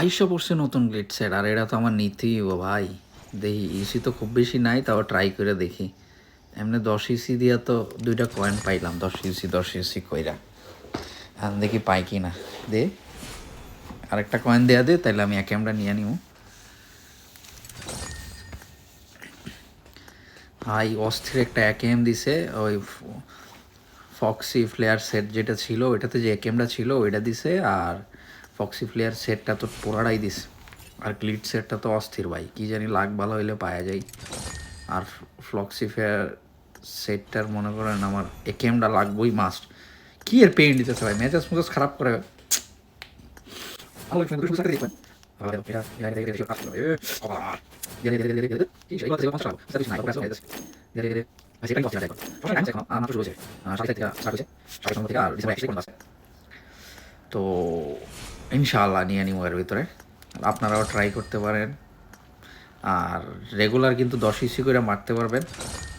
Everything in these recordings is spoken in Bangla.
আইসা পড়ছে নতুন গ্লিট সেট আর এটা তো আমার নিতেই ও ভাই। দেখি ইসি তো খুব বেশি নাই, তাও ট্রাই করে দেখি। এমনি দশ ইসি দিয়া তো দুইটা কয়েন পাইলাম, দশ ইসি দশ ইসি কইরা। এখন দেখি পাই কি না দে, আরেকটা কয়েন দেয়া দে তাহলে আমি এক ক্যামেরা নিয়ে নিব ভাই, অস্থির একটা এক এম দিছে, ওই ফক্সি ফ্লেয়ার সেট যেটা ছিল, ওইটাতে যে একেমটা ছিল, ওইটা দিছে, আর ফক্সি ফ্লেয়ার সেটটা তো পোড়াটাই দিস। আর গ্লিট সেটটা তো অস্থির ভাই। কি জানি লাগ ভালো হইলে পাওয়া যায়। আর ফ্লক্সি ফেয়ার সেটটার মনে করেন আমার একেমটা লাগবেই মাস্ট কি এর পেইন্ট দিতেছে ভাই? মেজাজ মেজাজ খারাপ করে তো ইনশাআল্লাহ নিয়ে নিব এর ভিতরে। আপনারাও ট্রাই করতে পারেন। আর রেগুলার কিন্তু দশ ইসি করে মারতে পারবেন।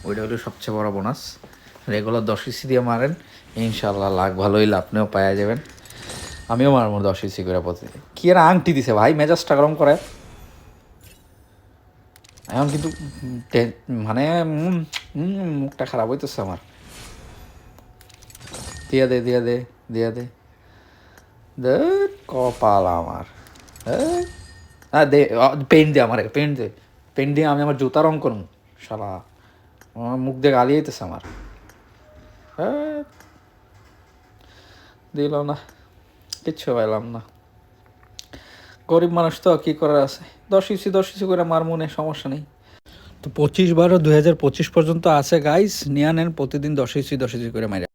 ওইটা হলো সবচেয়ে বড় বোনাস রেগুলার দশ ইসি দিয়ে মারেন। ইনশাআল্লাহ লাখ ভালোই আপনিও পাওয়া যাবেন। আমিও মারবো দশ ইসি করে প্রতিদিন। কি এর আংটি দিছে ভাই? মেজাজটা গরম করে। এখন কিন্তু মানে মুখটা খারাপ হইতেছে আমার। দিয়া দে দিয়া দে দিয়া দে। কপাল আমার। হ্যাঁ দে পেন্ট দে আমার পেন্ট দে। পেন্ট দিয়ে আমি আমার জুতা রং করুন শালা। আমার মুখ দিয়ে গালি আইতেছে আমার। হ্যাঁ দিল না, কিচ্ছু পাইলাম না। গরিব মানুষ তো কি করার আছে? দশ ইসি দশ ইসি করে মার মনে সমস্যা নেই। তো পঁচিশ বারো দুই হাজার পঁচিশ পর্যন্ত আছে গাইস নিয়ে নেন প্রতিদিন দশ ইসি দশ ইসি করে মাইরা।